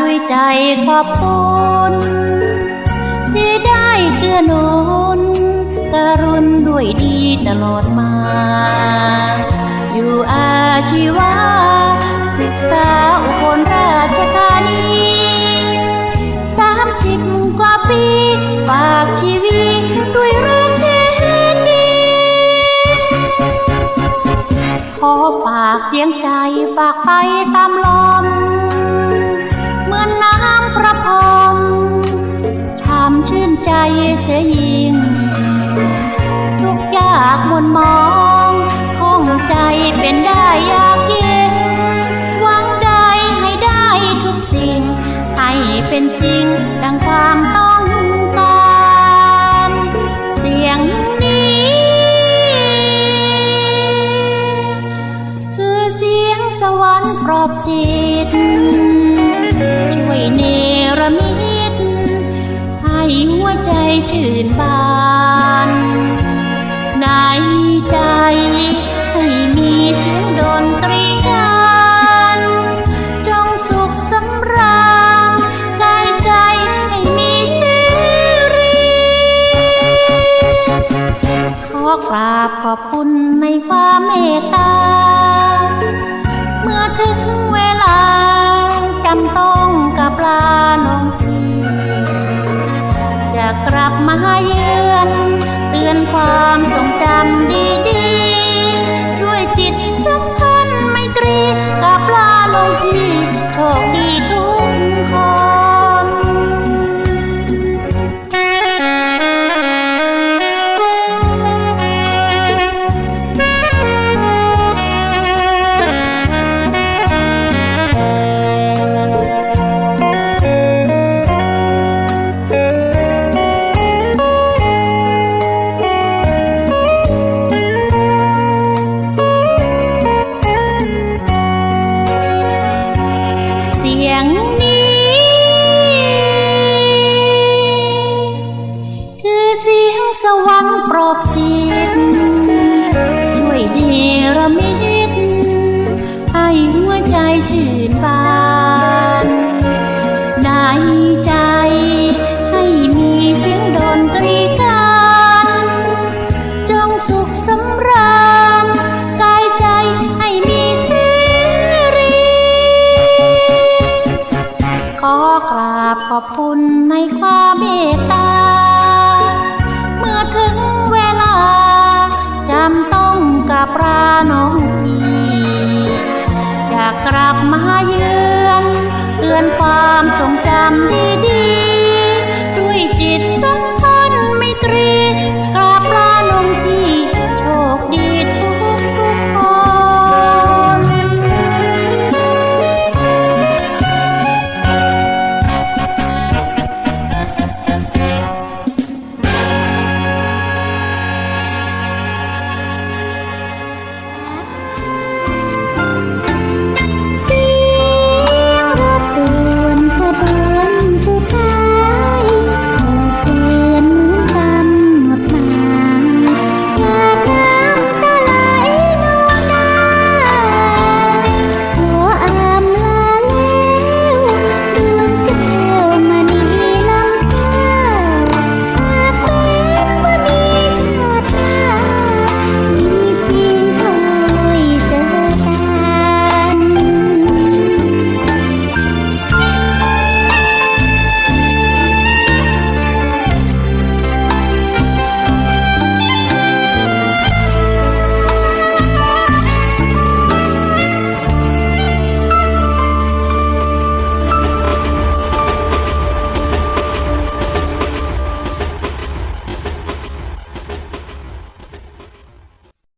ด้วยใจขอบคุณที่ได้เกื้อหนุนกรุณด้วยดีตลอดมา อยู่อาชีวะศึกษาอุบลราชธานีสามสิบกว่าปีฝากชีวิตด้วยรักแท้จริงขอฝากเสียงใจฝากไปตามลม เสียยิ่งทุกยากมนมองข้องใจเป็นได้ยากเย็นหวังได้ให้ได้ทุกสิ่ง ให้เป็นจริงดังความต้องการเสียงนี้ คือเสียงสวรรค์ปลอบจิต ใจชื่นบานในใจให้มีเสียงดนตรีกันจงสุขสำราญกายใจให้มีเสรีขอกราบขอบคุณในความเมตตา เมื่อถึงเวลาจำต้องกับลาน้องพี่ ลับมาเยือนเตือนความทรงจำดีๆ ด้วยจิตสัมพันธ์ไมตรีกับลาลง สียงสวรรค์โปรดจิต ช่วยเนรมิตให้หัวใจชื่นบานในใจให้มีเสียงดนตรีกัน จงสุขสำราญกายใจให้มีเสรีขอกราบขอบคุณในความเมตตา ทรงจำดี